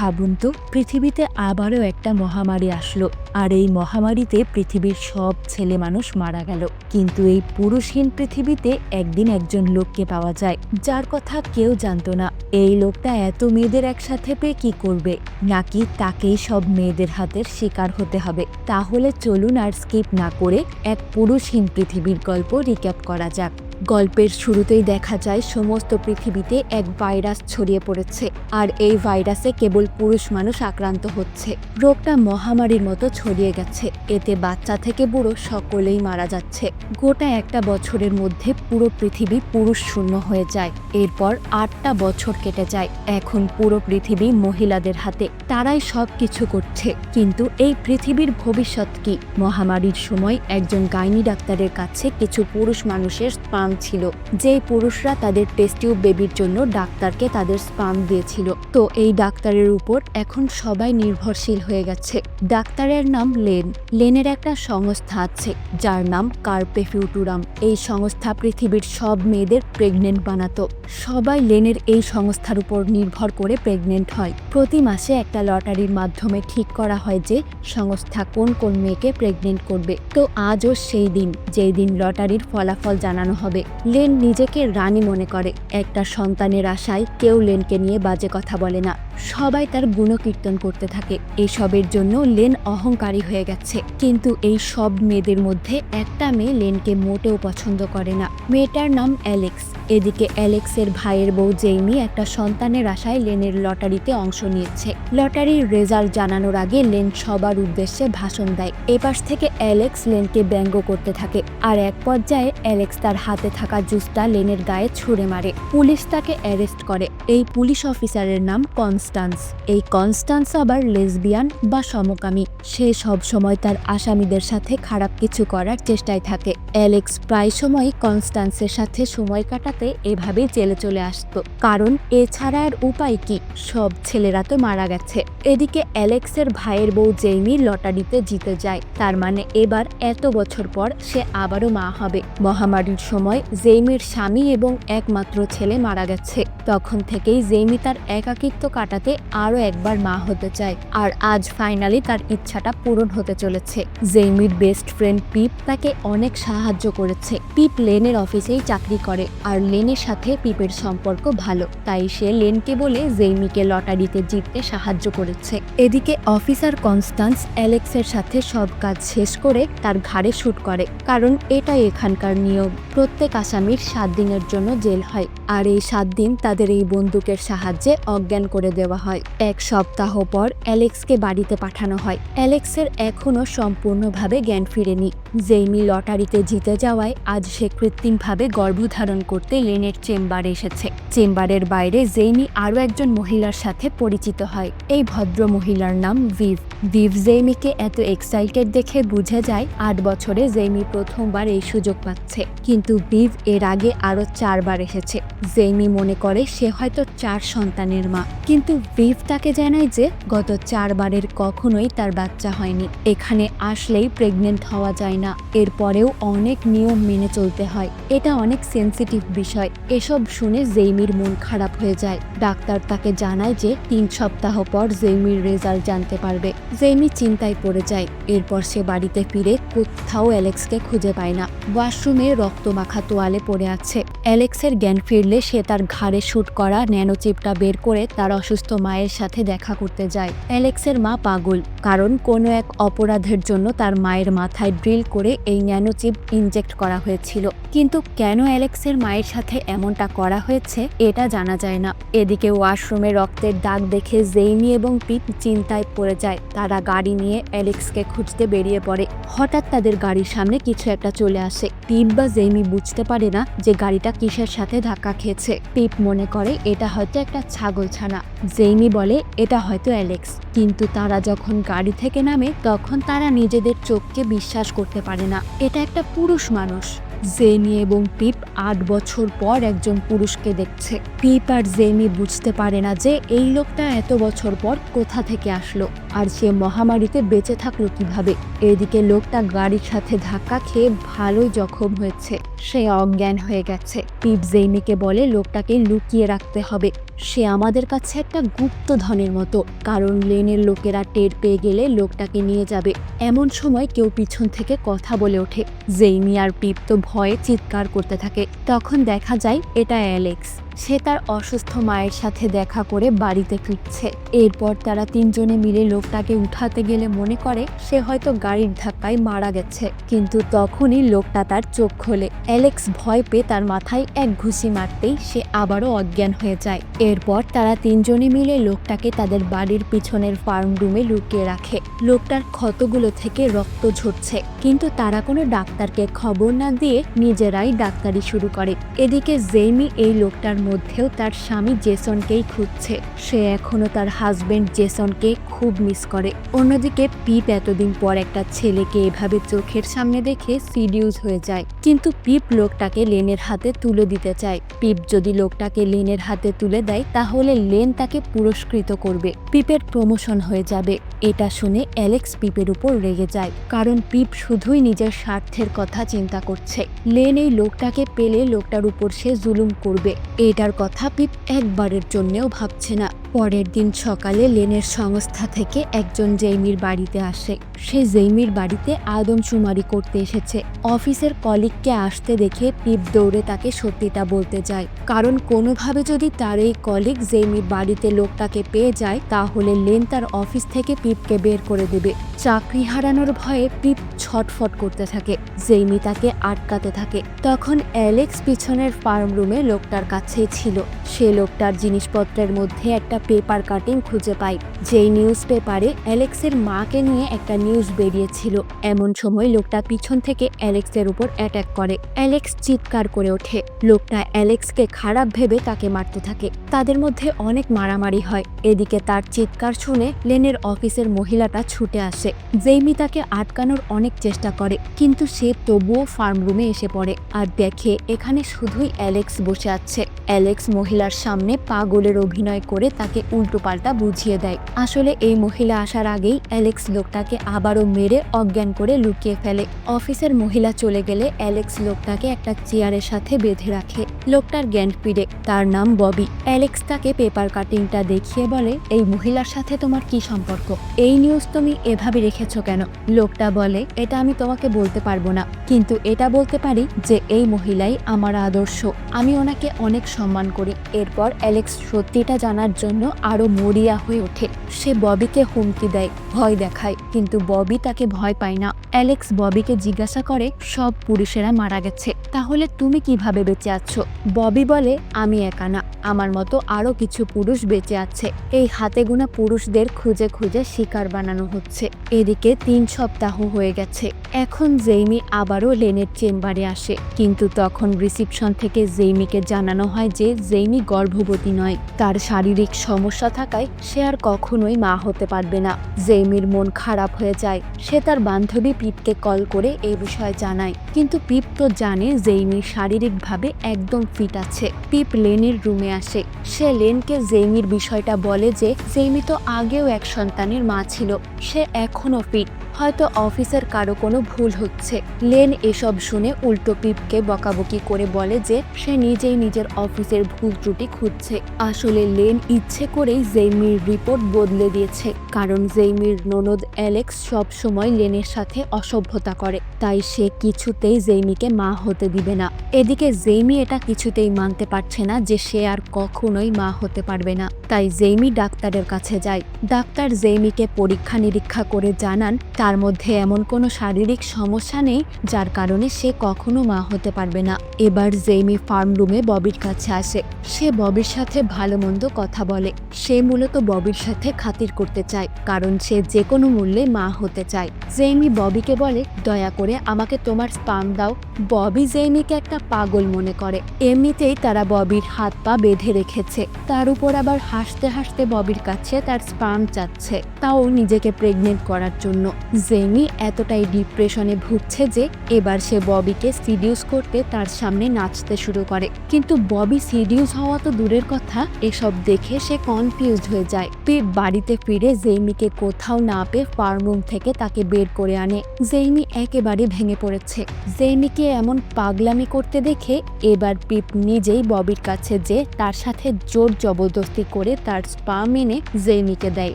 ভাবুন তো, পৃথিবীতে আবারও একটা মহামারী আসলো। আর এই মহামারীতে পৃথিবীর সব ছেলে মানুষ মারা গেল। কিন্তু এই পুরুষহীন পৃথিবীতে একদিন একজন লোককে পাওয়া যায়, যার কথা কেউ জানতো না। এই লোকটা এত মেয়েদের একসাথে পেয়ে কি করবে? নাকি তাকেই সব মেয়েদের হাতের শিকার হতে হবে? তাহলে চলুন আর স্কিপ না করে এক পুরুষহীন পৃথিবীর গল্প রিক্যাপ করা যাক। গল্পের শুরুতেই দেখা যায় সমস্ত পৃথিবীতে এক ভাইরাস ছড়িয়ে পড়েছে, আর এই ভাইরাসে কেবল পুরুষ মানুষ আক্রান্ত হচ্ছে। রোগটা মহামারীর মতো ছড়িয়ে গেছে, এতে বাচ্চা থেকে বুড়ো সকলেই মারা যাচ্ছে। গোটা একটা বছরের মধ্যে পুরো পৃথিবী পুরুষ শূন্য হয়ে যায়, এরপর আটটা বছর কেটে যায়। এখন পুরো পৃথিবী মহিলাদের হাতে, তারাই সব কিছু করছে। কিন্তু এই পৃথিবীর ভবিষ্যৎ কি? মহামারীর সময় একজন গাইনি ডাক্তারের কাছে কিছু পুরুষ মানুষের স্পাম ছিল যে পুরুষরা তাদের টেস্টিউব বেবির জন্য ডাক্তারকে তাদের স্পাম দিয়েছিল। তো এই ডাক্তারের উপর এখন সবাই নির্ভরশীল হয়ে গেছে। ডাক্তারের নাম লেন। লেনের একটা সংস্থা আছে, যার নাম কার্পে ফিউটুরাম এই সংস্থা পৃথিবীর সব মেয়েদের প্রেগনেন্ট বানাতো। সবাই লেনের এই সংস্থার উপর নির্ভর করে প্রেগনেন্ট হয়। প্রতি মাসে একটা লটারির মাধ্যমে ঠিক করা হয় যে সংস্থা কোন কোন মেয়েকে প্রেগনেন্ট করবে। তো আজও সেই দিন, যেই দিন লটারির ফলাফল জানানো হবে লেন নিজেকে রানী মনে করে। একটা সন্তানের আশায় কেউ লেনকে নিয়ে বাজে কথা বলে না। সবাই তার গুণকীর্তন করতে থাকে। এসবের জন্য লেন অহংকারী হয়ে গেছে। কিন্তু এই সব মেয়েদের মধ্যে একটা মেয়ে লেনকে মোটেও পছন্দ করে না। মেয়েটার নাম অ্যালেক্স। এদিকে অ্যালেক্সের ভাইয়ের বউ জেইমি একটা সন্তানের আশায় লেনের লটারিতে অংশ নিয়েছে। লটারির রেজাল্ট জানানোর আগে লেন সবার উদ্দেশ্যে ভাষণ দেয়। এপাশ থেকে অ্যালেক্স লেনকে ব্যঙ্গ করতে থাকে। আর এক পর্যায়ে অ্যালেক্স তার হাতে থাকা জুসটা লেনের গায়ে ছুঁড়ে মারে। পুলিশ তাকে অ্যারেস্ট করে। এই পুলিশ অফিসারের নাম কনস্টান্স। এই কনস্টান্স আবার লেসবিয়ান বা সমকামী। সে সব সময় তার আসামিদের সাথে খারাপ কিছু করার চেষ্টায় থাকে। অ্যালেক্স প্রায় সময় কনস্টান্সের সাথে সময় কাটাতে এভাবেই জেলে চলে আসতো। কারণ এছাড়া আর উপায় কি? সব ছেলেরা তো মারা গেছে। এদিকে অ্যালেক্সের ভাইয়ের বউ জেইমি লটারিতে জিতে যায়। তার মানে এবার এত বছর পর সে আবারও মা হবে। মহামারীর সময় জেইমির স্বামী এবং একমাত্র ছেলে মারা গেছে। তখন থেকেই জেইমি তার একাকিত্ব কাটাতে আরও একবার মা হতে চায় আর আজ ফাইনালি তার ইচ্ছাটা পূরণ হতে চলেছে। জেইমির বেস্ট ফ্রেন্ড পিপ তাকে অনেক সাহায্য করেছে। পিপ লেনের অফিসেই চাকরি করে আর লেনের সাথে পিপের সম্পর্ক ভালো। তাই সে লেনকে বলে জেইমিকে লটারিতে জিততে সাহায্য করেছে। এদিকে অফিসার কনস্টান্স অ্যালেক্সের সাথে সব কাজ শেষ করে তার ঘাড়ে শুট করে। কারণ এটাই এখানকার নিয়ম। প্রত্যেক আসামির সাত দিনের জন্য জেল হয়, আর এই সাত দিন তাদের এই বন্দুকের সাহায্যে অজ্ঞান করে দেওয়া হয়। এক সপ্তাহ পর অ্যালেক্সকে বাড়িতে পাঠানো হয়। অ্যালেক্সের এখনও সম্পূর্ণভাবে জ্ঞান ফিরেনি। জেইমি লটারিতে জিতে যাওয়ায় আজ সে কৃত্রিমভাবে গর্ভধারণ করতে লেনের চেম্বারে এসেছে। চেম্বারের বাইরে জেইমি আরও একজন মহিলার সাথে পরিচিত হয়। এই ভদ্র মহিলার নাম ভিভ। ভিভ জেইমিকে এত এক্সাইটেড দেখে বুঝে যায় আট বছরে জেইমি প্রথমবার এই সুযোগ পাচ্ছে। কিন্তু ভিভ এর আগে আরও চারবার এসেছে। জেইমি মনে করে সে হয়তো চার সন্তানের মা। কিন্তু ভিভ তাকে জানায় যে গত চারবারের কখনোই তার বাচ্চা হয়নি। এখানে আসলেই প্রেগনেন্ট হওয়া যায় না। এরপরেও অনেক নিয়ম মেনে চলতে হয়। এটা অনেক সেন্সিটিভ বিষয়। এসব শুনে জেইমির মন খারাপ হয়ে যায় ডাক্তার তাকে জানায় যে তিন সপ্তাহ পর জেইমির রেজাল্ট জানতে পারবে। জেমি চিন্তায় পড়ে যায়। এরপর সে বাড়িতে ফিরে কোথাও অ্যালেক্সকে খুঁজে পায় না। ওয়াশরুমে রক্তমাখা তোয়ালে পড়ে আছে। অ্যালেক্সের জ্ঞান ফিরলে সে তার ঘাড়ে শ্যুট করা ন্যানোচিপটা বের করে তার অসুস্থ মায়ের সাথে দেখা করতে যায়। অ্যালেক্সের মা পাগল, কারণ কোনো এক অপরাধের জন্য তার মায়ের মাথায় ড্রিল করে এই ন্যানোচিপ ইনজেক্ট করা হয়েছিল। কিন্তু কেন অ্যালেক্সের মায়ের সাথে এমনটা করা হয়েছে, এটা জানা যায় না। এদিকে ওয়াশরুমে রক্তের দাগ দেখে জেইমি এবং পিট চিন্তায় পড়ে যায়। তারা গাড়ি নিয়ে অ্যালেক্সকে খুঁজতে বেরিয়ে পড়ে। হঠাৎ তাদের গাড়ির সামনে কিছু একটা চলে আসে। পিপ বা জেইমি বুঝতে পারে না যে গাড়িটা কিসের সাথে ধাক্কা খেয়েছে। পিপ মনে করে, এটা হয়তো একটা ছাগল ছানা জেইমি বলে, এটা হয়তো অ্যালেক্স। কিন্তু তারা যখন গাড়ি থেকে নামে, তখন তারা নিজেদের চোখকে বিশ্বাস করতে পারে না। এটা একটা পুরুষ মানুষ। জেমি এবং পিপ আট বছর পর একজন পুরুষকে দেখছে। পিপ আর জেনি বুঝতে পারে না যে এই লোকটা এত বছর পর কোথা থেকে আসলো, আর সে মহামারীতে বেঁচে থাকল কীভাবে। এদিকে লোকটা গাড়ির সাথে ধাক্কা খেয়ে ভালোই জখম হয়েছে। সে অজ্ঞান হয়ে গেছে। পিপ জেইমিকে বলে লোকটাকে লুকিয়ে রাখতে হবে। সে আমাদের কাছে একটা গুপ্ত ধনের মতো। কারণ লেনের লোকেরা টের পেয়ে গেলে লোকটাকে নিয়ে যাবে। এমন সময় কেউ পিছন থেকে কথা বলে ওঠে। জেইমি আর পিপ তো ভয়ে চিৎকার করতে থাকে। তখন দেখা যায় এটা অ্যালেক্স। সে তার অসুস্থ মায়ের সাথে দেখা করে বাড়িতে ফিরছে। এরপর তারা তিনজনে মিলে লোকটাকে উঠাতে গেলে মনে করে সে হয়তো গাড়ির ধাক্কায় মারা গেছে। কিন্তু তখনই লোকটা তার চোখ খোলে। অ্যালেক্স ভয় পেয়ে তার মাথায় এক ঘুষি মারতেই সে আবারও অজ্ঞান হয়ে যায়। এরপর তারা তিনজনে মিলে লোকটাকে তাদের বাড়ির পিছনের ফার্ম রুমে লুকিয়ে রাখে। লোকটার ক্ষতগুলো থেকে রক্ত ঝরছে। কিন্তু তারা কোনো ডাক্তারকে খবর না দিয়ে নিজেরাই ডাক্তারি শুরু করে। এদিকে জেইমি এই লোকটার মধ্যেও তার স্বামী জেসনকেই খুঁজছে। সে এখনও তার হাজবেন্ড জেসনকে খুব মিস করে। অন্যদিকে পিপ এতদিন পর একটা ছেলেকে এভাবে চোখের সামনে দেখে সিডিউজ হয়ে যায়। কিন্তু পিপ লোকটাকে লেনের হাতে তুলে দিতে চায়। পিপ যদি লোকটাকে লেনের হাতে তুলে দেয়, তাহলে লেন তাকে পুরস্কৃত করবে। পিপের প্রমোশন হয়ে যাবে। এটা শুনে অ্যালেক্স পিপের উপর রেগে যায়। কারণ পিপ শুধুই নিজের স্বার্থের কথা চিন্তা করছে। লেন এই লোকটাকে পেলে লোকটার উপর সে জুলুম করবে। এটার কথা পিপ একবারের জন্যেও ভাবছে না। পরের দিন সকালে লেনের সংস্থা থেকে একজন জেইমির বাড়িতে আসে। সে জেইমির বাড়িতে আদমশুমারি করতে এসেছে। অফিসের কলিগকে আসতে দেখে পিপ দৌড়ে তাকে সত্যিটা বলতে যায়। কারণ কোনোভাবে যদি তার এই কলিগ জেইমির বাড়িতে লোকটাকে পেয়ে যায়, তাহলে লেন তার অফিস থেকে পিপকে বের করে দেবে। চাকরি হারানোর ভয়ে পিপ ছটফট করতে থাকে। জেইমি তাকে আটকাতে থাকে। তখন অ্যালেক্স পিছনের ফার্ম রুমে লোকটার কাছেই ছিল। সে লোকটার জিনিসপত্রের মধ্যে একটা পেপার কাটিং খুঁজে পায় যেই নিউজ পেপারে অ্যালেক্সের মাকে নিয়ে একটা নিউজ বেরিয়েছিল। এমন সময় লোকটা পিছন থেকে অ্যালেক্সের উপর অ্যাটাক করে। অ্যালেক্স চিৎকার করে ওঠে। লোকটা অ্যালেক্সকে খারাপ ভেবে তাকে মারতে থাকে। তাদের মধ্যে অনেক মারামারি হয়। এদিকে তার চিৎকার শুনে লেনের অফিসের মহিলাটা ছুটে আসে। জেইমি তাকে আটকানোর অনেক চেষ্টা করে, কিন্তু সে তবুও ফার্ম রুমে এসে পড়ে আর দেখে এখানে শুধুই অ্যালেক্স বসে আছে। অ্যালেক্স মহিলার সামনে পাগলের অভিনয় করে তাকে উল্টোপাল্টা বুঝিয়ে দেয়। আসলে এই মহিলা আসার আগেই অ্যালেক্স লোকটাকে আবারও মেরে অজ্ঞান করে লুকিয়ে ফেলে। অফিসের মহিলা চলে গেলে অ্যালেক্স লোকটাকে একটা চেয়ারের সাথে বেঁধে রাখে। লোকটার জ্ঞান ফিরে তার নাম ববি। অ্যালেক্স তাকে পেপার কাটিংটা দেখিয়ে বলে, এই মহিলার সাথে তোমার কি সম্পর্ক? এই নিউজ তুমি এভাবে রেখেছ কেন? লোকটা বলে, এটা আমি তোমাকে বলতে পারব না। কিন্তু এটা বলতে পারি যে এই মহিলাই আমার আদর্শ। আমি ওনাকে অনেক সম্মান করি। এরপর অ্যালেক্স সত্যিটা জানার জন্য আরও মরিয়া হয়ে ওঠে। সে ববিকে হুমকি দেয়, ভয় দেখায়, কিন্তু ববি তাকে ভয় পায় না। অ্যালেক্স ববিকে জিজ্ঞাসা করে, সব পুরুষেরা মারা গেছে, তাহলে তুমি কীভাবে বেঁচে আছো? ববি বলে, আমি একা না, আমার মতো আরও কিছু পুরুষ বেঁচে আছে। এই হাতে গোনা পুরুষদের খুঁজে খুঁজে শিকার বানানো হচ্ছে। এদিকে তিন সপ্তাহ হয়ে গেছে। এখন জেইমি আবারও লেনের চেম্বারে আসে। কিন্তু তখন রিসিপশন থেকে জেইমিকে জানানো হয় যে জেইমি গর্ভবতী নয়, তার শারীরিক সমস্যা থাকায় সে আর কখনোই মা হতে পারবে না। জেইমির মন খারাপ হয়ে যায়। সে তার বান্ধবী পিপকে কল করে এই বিষয়ে জানায়। কিন্তু পিপ তো জানে জেইমি শারীরিকভাবে একদম ফিট আছে। পিপ লেনের রুমে আসে। সে লেনকে জেইমির বিষয়টা বলে যে জেইমি তো আগেও এক সন্তানের মা ছিল। সে এখনও ফিট। হয়তো অফিসের কারও কোনো ভুল হচ্ছে। লেন এসব শুনে উল্টো পিপকে বকাবকি করে বলে যে সে নিজেই নিজের অফিসের ভুল ত্রুটি খুঁজছে। আসলে লেন ইচ্ছে করেই জেইমির রিপোর্ট বদলে দিয়েছে, কারণ জেইমির ননদ অ্যালেক্স সব সময় লেনের সাথে অসভ্যতা করে, তাই সে কিছুতেই জেইমিকে মা হতে দিবে না। এদিকে জেইমি এটা কিছুতেই মানতে পারছে না যে সে আর কখনোই মা হতে পারবে না, তাই জেইমি ডাক্তারের কাছে যায়। ডাক্তার জেইমিকে পরীক্ষা নিরীক্ষা করে জানান, তার মধ্যে এমন কোনো শারীরিক সমস্যা নেই, যার কারণে সে কখনো মা হতে পারবে না। এবার জেইমি ফার্ম রুমে ববির কাছে আসে। সে ববির সাথে ভালো মন্দ কথা বলে। সে মূলত ববির সাথে খাতির করতে চায়, কারণ সে যে কোনো মূল্যে মা হতে চায়। জেমি ববিকে বলে, দয়া করে আমাকে তোমার স্পাম দাও। ববি জেইমিকে একটা পাগল মনে করে। এমনিতেই তারা ববির হাত পা বেঁধে রেখেছে। তার উপর আবার হাসতে হাসতে ববির কাছে তার স্পাম চাচ্ছে। তাও নিজেকে প্রেগনেন্ট করার জন্য। জেমি এতটাই ডিপ্রেশনে ভুগছে যে এবার সে ববিকে সিডিউস করতে তার সামনে নাচতে শুরু করে। কিন্তু ববি সিডিউস হওয়া তো দূরের কথা, এসব দেখে সে কনফিউজড হয়ে যায়। পিপ বাড়িতে ফিরে জেইমিকে কোথাও না পেয়ে ফার্ম রুম থেকে তাকে বের করে আনে। জেইমি একেবারে ভেঙে পড়েছে। জেইমিকে এমন পাগলামি করতে দেখে এবার পিপ নিজেই ববির কাছে যে তার সাথে জোর জবরদস্তি করে তার স্পা মেনে জেইমিকে দেয়।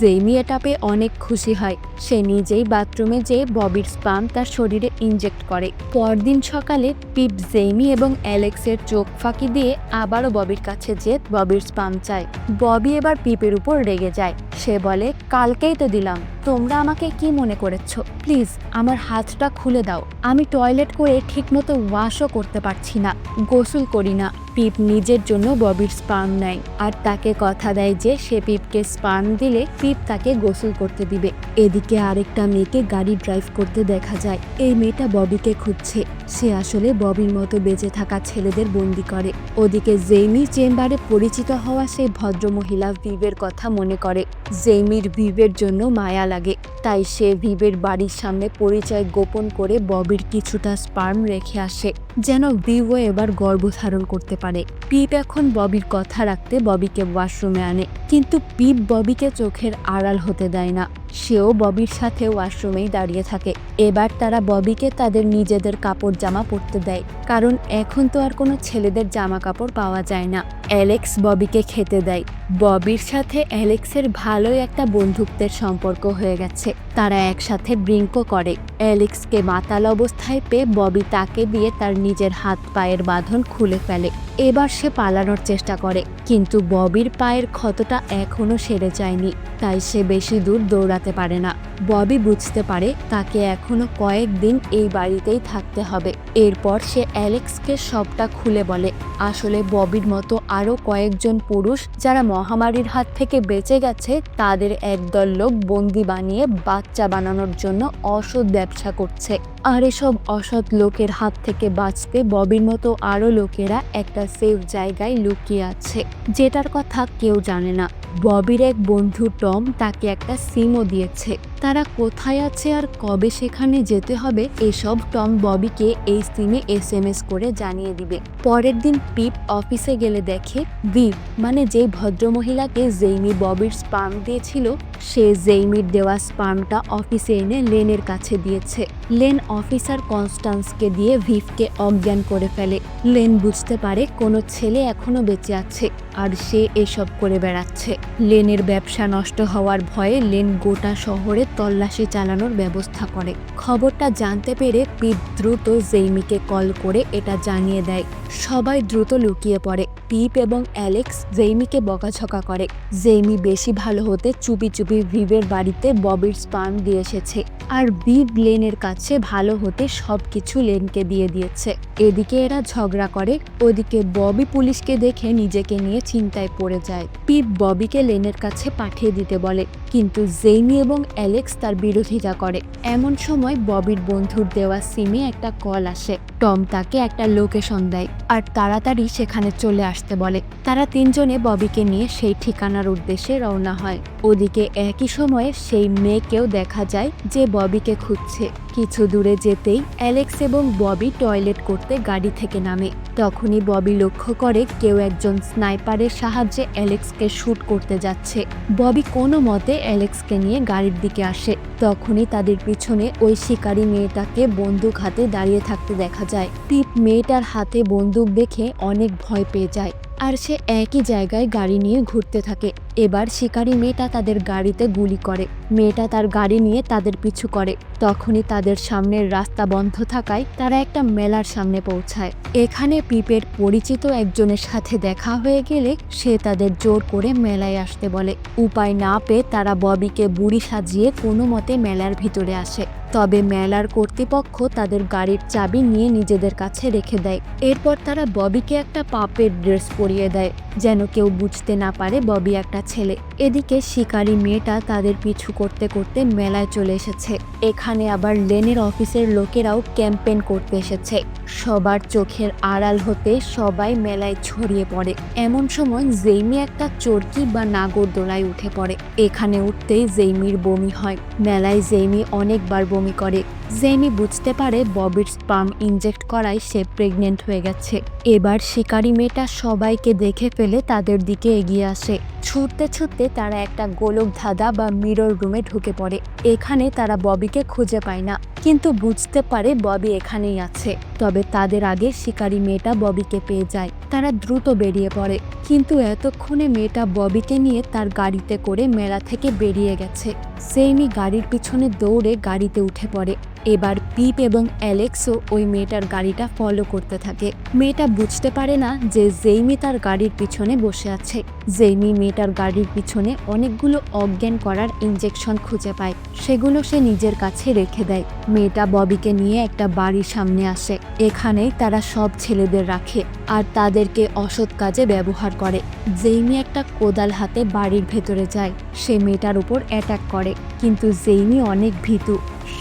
জেইমি এটা পেয়ে অনেক খুশি হয়। সে নিজেই বাথরুমে যেয়ে ববির স্পাম তার শরীরে ইনজেক্ট করে। পরদিন সকালে পিপ জেমি এবং অ্যালেক্সের চোখ ফাঁকি দিয়ে আবারও ববির কাছে যেয়ে ববির স্পাম চায়। ববি এবার পিপের উপর রেগে যায়। সে বলে, কালকেই তো দিলাম। তোমরা আমাকে কি মনে করেছ? প্লিজ, আমার হাতটা খুলে দাও। আমি টয়লেট করে ঠিকমতো ওয়াশও করতে পারছি না। গোসল করি না। পিপ নিজের জন্য ববির স্পার্ম নেয়। আর তাকে কথা দেয় যে সে পিপকে স্পার্ম দিলে পিপ তাকে গোসল করতে দিবে। এদিকে আরেকটা মেয়েকে গাড়ি ড্রাইভ করতে দেখা যায়। এই মেয়েটা ববিকে খুঁজছে। সে আসলে ববির মতো বেঁচে থাকা ছেলেদের বন্দি করে। ওদিকে জেইমি চেম্বারে পরিচিত হওয়া সেই ভদ্রমহিলা ভিভের কথা মনে করে। জেইমির ভিভের জন্য মায়া লাগে। তাই সে ভিভের বাড়ির সামনে পরিচয় গোপন করে ববির কিছুটা স্পার্ম রেখে আসে, যেন ভিভও এবার গর্ভধারণ করতে পারে। পিপ এখন ববির কথা রাখতে ববিকে ওয়াশরুমে আনে, কিন্তু পিপ ববিকে চোখের আড়াল হতে দেয় না। সেও ববির সাথে ওয়াশরুমেই দাঁড়িয়ে থাকে। এবার তারা ববিকে তাদের নিজেদের কাপড় জামা পরতে দেয়, কারণ এখন তো আর কোনো ছেলেদের জামা কাপড় পাওয়া যায় না। অ্যালেক্স ববিকে খেতে দেয়। ববির সাথে অ্যালেক্সের ভালোই একটা বন্ধুত্বের সম্পর্ক হয়ে গেছে। তারা একসাথে ব্রিঙ্কও করে। অ্যালেক্সকে মাতাল অবস্থায় পেয়ে ববি তাকে দিয়ে তার নিজের হাত পায়ের বাঁধন খুলে ফেলে। এবার সে পালানোর চেষ্টা করে, কিন্তু ববির পায়ের ক্ষতটা এখনও সেরে যায়নি, তাই সে বেশি দূর দৌড়াতে পারে না। ববি বুঝতে পারে তাকে এখনও কয়েকদিন এই বাড়িতেই থাকতে হবে। এরপর সে অ্যালেক্সকে সবটা খুলে বলে, আসলে ববির মতো আরও কয়েকজন পুরুষ যারা মহামারীর হাত থেকে বেঁচে গেছে, তাদের একদল লোক বন্দি বানিয়ে বাচ্চা বানানোর জন্য অসৎ ব্যবসা করছে। আর এসব অসৎ লোকের হাত থেকে বাঁচতে ববির মতো আরও লোকেরা একটা সেফ জায়গায় লুকিয়ে আছে। যেটার কথা কেউ জানে না। ববির এক বন্ধু টম তাকে একটা সিমও দিয়েছে। তারা কোথায় আছে আর কবে সেখানে যেতে হবে, এসব টম ববিকে এই সিমে এস এম এস করে জানিয়ে দিবে। পরের দিন পিপ অফিসে গেলে দেখে ভিপ মানে যে ভদ্রমহিলাকে জেইমি ববির স্পাম দিয়েছিল সে জেইমির দেওয়া স্পার্মটা অফিসে এনে লেনের কাছে দিয়েছে। লেন অফিসার কনস্টান্সকে দিয়ে ভিভকে অজ্ঞান করে ফেলে। লেন বুঝতে পারে কোনো ছেলে এখনও বেঁচে আছে, আর সে এসব করে বেড়াচ্ছে। লেনের ব্যবসা নষ্ট হওয়ার ভয়ে লেন গোটা শহরে তল্লাশি চালানোর ব্যবস্থা করে। খবরটা জানতে পেরে পিপ দ্রুত জেইমিকে কল করে এটা জানিয়ে দেয়। সবাই দ্রুত লুকিয়ে পড়ে। পিপ এবং অ্যালেক্স জেইমিকে বকাঝকা করে। জেইমি বেশি ভালো হতে চুপি চুপি ভিভের বাড়িতে ববির স্পার্ম দিয়ে এসেছে। আর বিভ লেনের কাছে ভালো হতে সব কিছু লেনকে দিয়ে দিয়েছে। এদিকে এরা ঝগড়া করে, ওদিকে ববি পুলিশকে দেখে নিজেকে নিয়ে চিন্তায় পড়ে যায়। পিপ ববিকে লেনের কাছে পাঠিয়ে দিতে বলে, কিন্তু জেইমি এবং অ্যালেক্স তার বিরোধিতা করে। এমন সময় ববির বন্ধুর দেওয়া সিমে একটা কল আসে। টম তাকে একটা লোকেশন দেয়। আর তাড়াতাড়ি সেখানে চলে আসতে বলে। তারা তিনজনে ববিকে নিয়ে সেই ঠিকানার উদ্দেশ্যে রওনা হয়। ওদিকে একই সময়ে সেই মেয়েকেও দেখা যায় যে ববিকে খুঁজছে। কিছু দূরে যেতেই অ্যালেক্স এবং ববি টয়লেট করতে গাড়ি থেকে নামে। তখনই ববি লক্ষ্য করে কেউ একজন স্নাইপারের সাহায্যে অ্যালেক্সকে শ্যুট করতে যাচ্ছে। ববি কোনো মতে অ্যালেক্সকে নিয়ে গাড়ির দিকে আসে। তখনই তাদের পিছনে ওই শিকারী মেয়েটাকে বন্দুক হাতে দাঁড়িয়ে থাকতে দেখা যায়। টিপ মেয়েটার হাতে বন্দুক দেখে অনেক ভয় পেয়ে যায়। আর সে একই জায়গায় গাড়ি নিয়ে ঘুরতে থাকে। এবার শিকারী মেয়েটা তাদের গাড়িতে গুলি করে। মেয়েটা তার গাড়ি নিয়ে তাদের পিছু করে। তখনই তাদের সামনের রাস্তা বন্ধ থাকায় তারা একটা মেলার সামনে পৌঁছায়। এখানে পিপের পরিচিত একজনের সাথে দেখা হয়ে গেলে সে তাদের জোর করে মেলায় আসতে বলে। উপায় না পেয়ে তারা ববিকে বুড়ি সাজিয়ে কোনো মতে মেলার ভিতরে আসে। তবে মেলার কর্তৃপক্ষ তাদের গাড়ির চাবি নিয়ে নিজেদের কাছে রেখে দেয়। এরপর তারা ববিকে একটা পাপের ড্রেস পরিয়ে দেয়। যেন কেউ বুঝতে না পারে ববি একটা ছেলে। এদিকে শিকারী মেয়েটা তাদের পিছু করতে করতে মেলায় চলে এসেছে। এখানে আবার লেনের অফিসের লোকেরাও ক্যাম্পেন করতে এসেছে। সবার চোখের আড়াল হতে সবাই মেলায় ছড়িয়ে পড়ে। এমন সময় জেইমি একটা চরকি বা নাগরদোলায় উঠে পড়ে। এখানে উঠতেই জেইমির বমি হয়। মেলায় জেইমি অনেকবার বমি করে। জেইমি বুঝতে পারে ববির স্পাম ইনজেক্ট করায় সে প্রেগনেন্ট হয়ে গেছে। এবার শিকারি মেয়েটা সবাইকে দেখে ফেলে তাদের দিকে এগিয়ে আসে। ছুটতে ছুটতে তারা একটা গোলক ধাঁধা বা মিরর রুমে ঢুকে পড়ে। এখানে তারা ববিকে খুঁজে পায় না। কিন্তু বুঝতে পারে ববি এখানেই আছে। তবে তাদের আগে শিকারী মেয়েটা ববিকে পেয়ে যায়। তারা দ্রুত বেরিয়ে পড়ে। কিন্তু এতক্ষণে মেয়েটা ববিকে নিয়ে তার গাড়িতে করে মেলা থেকে বেরিয়ে গেছে। সেইমি গাড়ির পিছনে দৌড়ে গাড়িতে উঠে পড়ে। এবার পিপ এবং অ্যালেক্সও ওই মেয়েটার গাড়িটা ফলো করতে থাকে। মেয়েটা বুঝতে পারে না যে জেইমি তার গাড়ির পিছনে বসে আছে। জেইমি মেয়েটার গাড়ির পিছনে অনেকগুলো অজ্ঞান করার ইঞ্জেকশন খুঁজে পায়। সেগুলো সে নিজের কাছে রেখে দেয়। মেয়েটা ববিকে নিয়ে একটা বাড়ির সামনে আসে। এখানেই তারা সব ছেলেদের রাখে আর তাদেরকে অসৎ কাজে ব্যবহার করে। জেইমি একটা কোদাল হাতে বাড়ির ভেতরে যায়। সে মেয়েটার উপর অ্যাটাক করে। কিন্তু জেইমি অনেক ভীতু।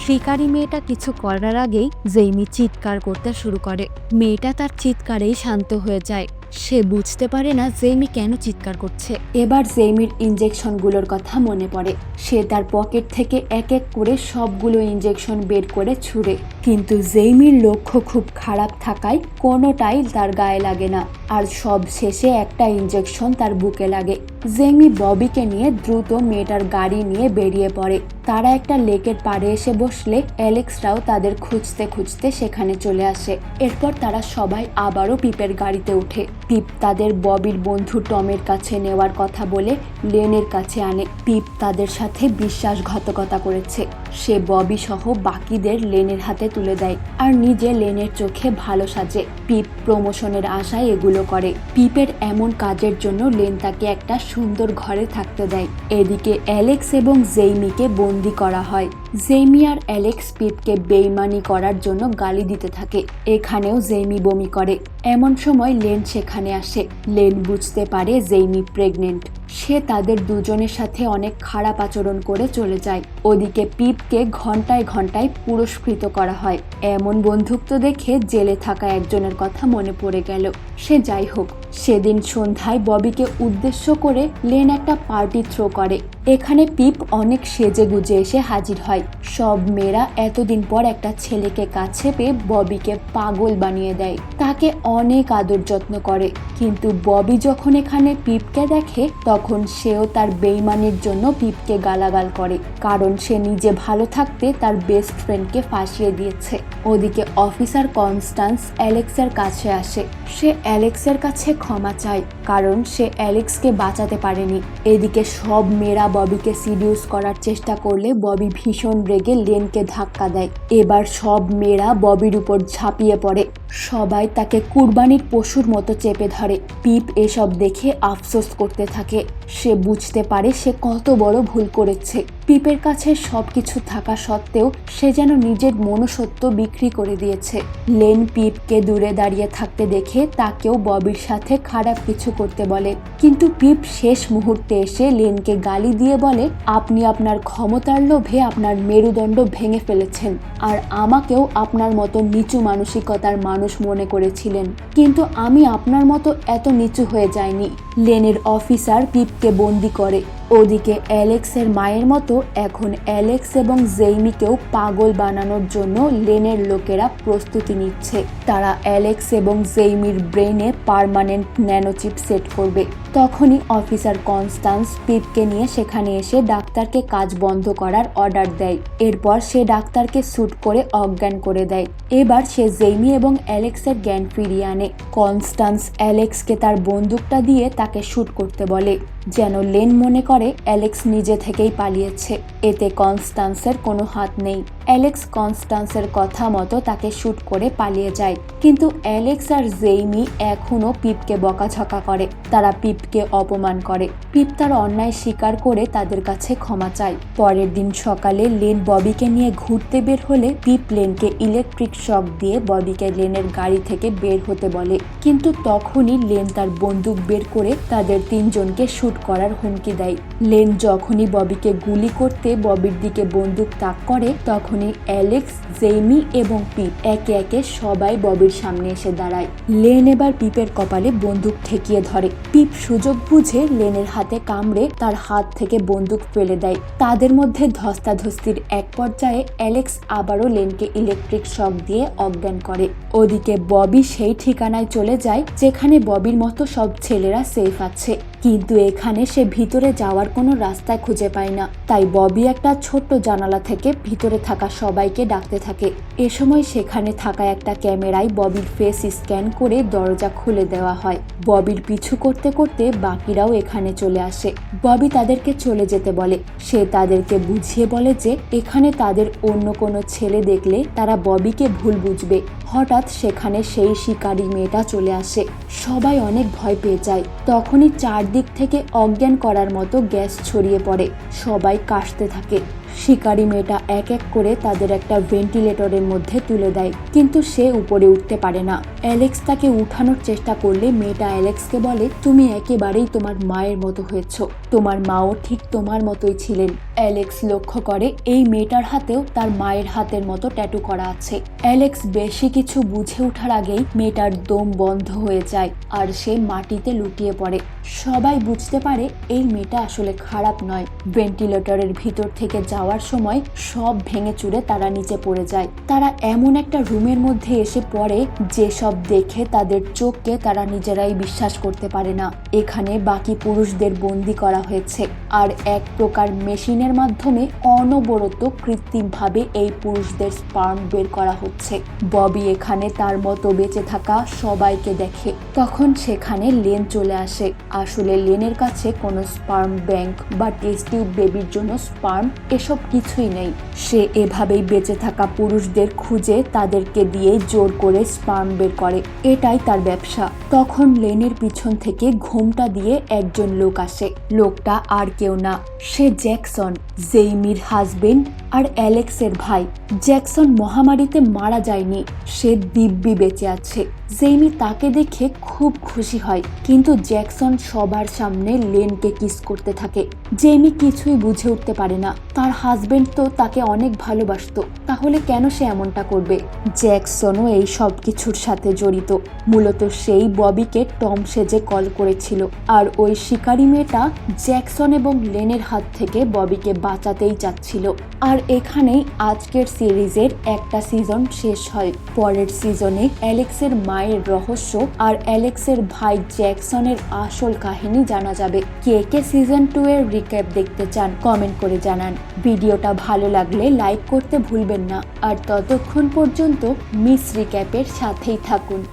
শিকারী মেয়েটা কিছু করার আগেই জেইমি চিৎকার করতে শুরু করে। মেয়েটা তার চিৎকারেই শান্ত হয়ে যায়। সে বুঝতে পারে না জেইমি কেন চিৎকার করছে। এবার জেইমির ইঞ্জেকশনগুলোর কথা মনে পড়ে। সে তার পকেট থেকে এক এক করে সবগুলো ইঞ্জেকশন বের করে ছুঁড়ে। কিন্তু জেইমির লক্ষ্য খুব খারাপ থাকায় কোনোটাই তার গায়ে লাগে না। আর সব শেষে একটা ইঞ্জেকশন তার বুকে লাগে। জেমি ববিকে নিয়ে দ্রুত মেয়েটার গাড়ি নিয়ে বেরিয়ে পড়ে। তারা একটা লেকের পাড়ে এসে বসলে অ্যালেক্সরাও তাদের খুঁজতে খুঁজতে সেখানে চলে আসে। এরপর তারা সবাই আবারও পিপের গাড়িতে ওঠে পিপ তাদের ববির বন্ধু টমের কাছে নেওয়ার কথা বলে লেনের কাছে আনে। পিপ তাদের সাথে বিশ্বাসঘাতকতা করেছে। সে ববি সহ বাকিদের লেনের হাতে তুলে দেয় আর নিজে লেনের চোখে ভালো সাজে। পিপ প্রমোশনের আশায় এগুলো করে। পিপের এমন কাজের জন্য লেন তাকে একটা সুন্দর ঘরে থাকতে দেয়। এদিকে অ্যালেক্স এবং জেইমিকে বন্দি করা হয়। জেইমি আর অ্যালেক্স পিপকে বেইমানি করার জন্য গালি দিতে থাকে। এখানেও জেইমি বমি করে। এমন সময় লেন সেখানে আসে। লেন বুঝতে পারে জেইমি প্রেগনেন্ট। সে তাদের দুজনের সাথে অনেক খারাপ আচরণ করে চলে যায়। ওদিকে পিপকে ঘন্টায় ঘন্টায় পুরস্কৃত করা হয়। এমন বন্ধুত্ব দেখে জেলে থাকা একজনের কথা মনে পড়ে গেল। সে যাই হোক, সেদিন সন্ধ্যায় ববিকে উদ্দেশ্য করে লেন একটা পার্টি থ্রো করে। এখানে পিপ অনেক সেজে গুজে এসে হাজির হয়। সব মেয়েরা এতদিন পর একটা ছেলেকে কাছে পেয়ে ববিকে পাগল বানিয়ে দেয়। তাকে অনেক আদর যত্ন করে। কিন্তু ববি যখন এখানে পিপকে দেখে, তখন সেও তার বেইমানির জন্য পিপকে গালাগাল করে। কারণ সে নিজে ভালো থাকতে তার বেস্ট ফ্রেন্ডকে ফাঁসিয়ে দিয়েছে। ওদিকে অফিসার কনস্টান্স অ্যালেক্সের কাছে আসে। সে অ্যালেক্সের কাছে ক্ষমা চায় কারণ সে অ্যালেক্সকে বাঁচাতে পারেনি। এদিকে সব মেয়েরা ববিকে সিডিউস করার চেষ্টা করলে ববি ভীষণ রেগে লেনকে ধাক্কা দেয়। এবার সব মেয়েরা ববির উপর ঝাঁপিয়ে পড়ে। সবাই তাকে কুরবানির পশুর মতো চেপে ধরে। পিপ এসব দেখে আফসোস করতে থাকে। সে বুঝতে পারে সে কত বড় ভুল করেছে। পিপের কাছে সবকিছু থাকা সত্ত্বেও সে যেন নিজের মনুষ্যত্ব বিক্রি করে দিয়েছে। লেন পিপকে দূরে দাঁড়িয়ে থাকতে দেখে তাকেও ববির সাথে খারাপ কিছু করতে বলে। কিন্তু পিপ শেষ মুহূর্তে এসে লেনকে গালি দিয়ে বলে, আপনি আপনার ক্ষমতার লোভে আপনার মেরুদণ্ড ভেঙে ফেলেছেন। আর আমাকেও আপনার মতো নিচু মানসিকতার মানুষ মনে করেছিলেন। কিন্তু আমি আপনার মতো এত নিচু হয়ে যাইনি, লেনের অফিসার পিপকে বন্দি করে। ওদিকে অ্যালেক্সের মায়ের মতো এখন অ্যালেক্স এবং জেইমিকেও পাগল বানানোর জন্য লেনের লোকেরা প্রস্তুতি নিচ্ছে। তারা অ্যালেক্স এবং জেইমির ব্রেনে পার্মানেন্ট ন্যানোচিপ সেট করবে। তখনই অফিসার কনস্টান্স পিপকে নিয়ে সেখানে এসে ডাক্তারকে কাজ বন্ধ করার অর্ডার দেয়। এরপর সে ডাক্তারকে স্যুট করে অজ্ঞান করে দেয়। এবার সে জেইমি এবং অ্যালেক্সের জ্ঞান ফিরিয়ে আনে। কনস্টান্স অ্যালেক্সকে তার বন্দুকটা দিয়ে তাকে শ্যুট করতে বলে। যেন লেন মনে করে অ্যালেক্স নিজে থেকেই পালিয়েছে। এতে কনস্টান্সের কোনো হাত নেই। অ্যালেক্স কনস্টান্সের কথা মতো তাকে শ্যুট করে পালিয়ে যায়। কিন্তু অ্যালেক্স আর জেইমি এখনও পিপকে বকাঝকা করে। তারা পিপকে অপমান করে। পিপ তার অন্যায় স্বীকার করে তাদের কাছে ক্ষমা চায়। পরের দিন সকালে লেন ববিকে নিয়ে ঘুরতে বের হলে পিপ লেনকে ইলেকট্রিক শক দিয়ে ববিকে লেনের গাড়ি থেকে বের হতে বলে। কিন্তু তখনই লেন তার বন্দুক বের করে তাদের তিনজনকে শ্যুট করার হুমকি দেয়। লেন যখনই ববিকে গুলি করতে ববির দিকে বন্দুক তাক করে তখনই অ্যালেক্স, জেইমি এবং পিপ একে একে সবাই ববির সামনে এসে দাঁড়ায়। লেন এবার পিপের কপালে বন্দুক ঠেকিয়ে ধরে। পিপ সুযোগ বুঝে লেনের হাতে কামড়ে তার হাত থেকে বন্দুক ফেলে দেয়। তাদের মধ্যে ধস্তাধস্তির এক পর্যায়ে অ্যালেক্স আবারও লেনকে ইলেকট্রিক শক দিয়ে অজ্ঞান করে। ওদিকে ববি সেই ঠিকানায় চলে যায়, যেখানে ববির মতো সব ছেলেরা সেফ আছে। কিন্তু এখানে সে ভিতরে যাওয়ার কোনো রাস্তায় খুঁজে পায় না। তাই ববি একটা ছোট্ট জানালা থেকে ভিতরে থাকা সবাইকে ডাকতে থাকে। এ সময় সেখানে থাকা একটা ক্যামেরায় ববির ফেস স্ক্যান করে দরজা খুলে দেওয়া হয়। ববির পিছু করতে করতে বাকিরাও এখানে চলে আসে। ববি তাদেরকে চলে যেতে বলে। সে তাদেরকে বুঝিয়ে বলে যে এখানে তাদের অন্য কোনো ছেলে দেখলে তারা ববিকে ভুল বুঝবে। হঠাৎ সেখানে সেই শিকারী মেয়েটা চলে আসে। সবাই অনেক ভয় পেয়ে যায়। তখনই চারদিক থেকে অজ্ঞান করার মতো গ্যাস ছড়িয়ে পড়ে। সবাই কাশতে থাকে। শিকারী মেয়েটা এক এক করে তাদের একটা ভেন্টিলেটরের মধ্যে তুলে দেয়, কিন্তু সে উপরে উঠতে পারে না। অ্যালেক্স তাকে উঠানোর চেষ্টা করলে মেয়েটা অ্যালেক্সকে বলে, তুমি একেবারেই তোমার মায়ের মতো হয়েছ। তোমার মাও ঠিক তোমার মতোই ছিলেন। অ্যালেক্স লক্ষ্য করে, এই মেয়েটার হাতেও তার মায়ের হাতের মতো ট্যাটু করা আছে। অ্যালেক্স বেশি কিছু বুঝে ওঠার আগেই মেয়েটার দম বন্ধ হয়ে যায় আর সে মাটিতে লুটিয়ে পড়ে। সবাই বুঝতে পারে এই মেয়েটা আসলে খারাপ নয়। ভেন্টিলেটরের ভিতর থেকে যাওয়ার সময় সব ভেঙে চুরে তারা নিচে পড়ে যায়। তারা এমন একটা রুমের মধ্যে এসে পড়ে যে সব দেখে তাদের চোখকে তারা নিজেরাই বিশ্বাস করতে পারে না। এখানে বাকি পুরুষদের বন্দি করা হয়েছে। আর এক প্রকার মেশিনের মাধ্যমে অনবরত কৃত্রিমভাবে এই পুরুষদের স্পার্ম বের করা হচ্ছে। ববি এখানে তার মতো বেঁচে থাকা সবাইকে দেখে। তখন সেখানে লেন চলে আসে। আসলে লেনের কাছে কোনো স্পার্ম ব্যাংক বা টেস্ট বেবির জন্য স্পার্ম এসব কিছুই নেই। সে এভাবেই বেঁচে থাকা পুরুষদের খুঁজে তাদেরকে দিয়ে জোর করে স্পার্ম বের করে। এটাই তার ব্যবসা। তখন লেনের পিছন থেকে ঘুমটা দিয়ে একজন লোক আসে। লোকটা আর কেউ না। সে জ্যাকসন জেইমির হাজবেন্ড আর অ্যালেক্সের ভাই জ্যাকসন মহামারীতে মারা যায়নি। সে দিব্যি বেঁচে আছে। জেইমি তাকে দেখে খুব খুশি হয়। কিন্তু জ্যাকসন সবার সামনে লেনকে কিস করতে থাকে। জেইমি কিছুই বুঝে উঠতে পারে না। তার হাজবেন্ড তো তাকে অনেক ভালোবাসতো। তাহলে কেন সে এমনটা করবে? জ্যাকসনও এই সব কিছুর সাথে জড়িত। মূলত সেই ববিকে টম সেজে কল করেছিল। আর ওই শিকারি মেয়েটা জ্যাকসন এবং লেনের হাত থেকে ববিকে বাঁচাতেই চাচ্ছিল। আর এখানেই আজকের সিরিজের একটা সিজন শেষ হয়। পরের সিজনে অ্যালেক্সের মায়ের রহস্য আর অ্যালেক্সের ভাই জ্যাকসনের আসল কাহিনী জানা যাবে। কে কে সিজন টু এর রিক্যাপ দেখতে চান, কমেন্ট করে জানান। ভিডিওটা ভালো লাগলে লাইক করতে ভুলবেন না। আর ততক্ষণ পর্যন্ত মিস রিক্যাপের সাথেই থাকুন।